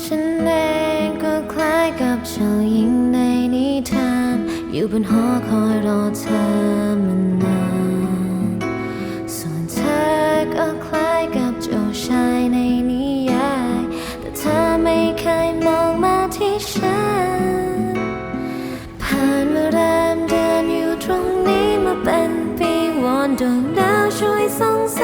ฉันเองก็คล้ายกับเจ้าหญิงในนิทาน อยู่บนหอคอยรอเธอมานาน ส่วนเธอก็คล้ายกับเจ้าชายในนิยาย แต่เธอไม่เคยมองมาที่ฉัน ผ่านมาแรมเดินอยู่ตรงนี้มาเป็นปีวอนดวงดาวช่วยส่องส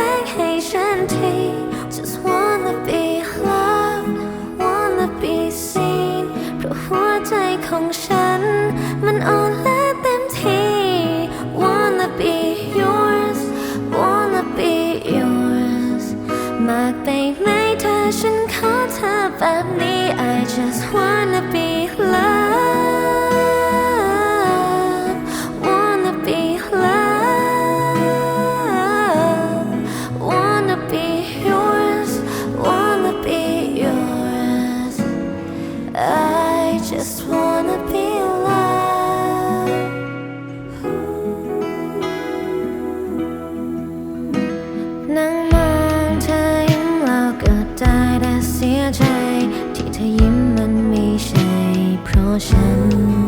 ใจแต่เสียใจ ที่เธอยิ้มมันไม่ใช่เพราะฉัน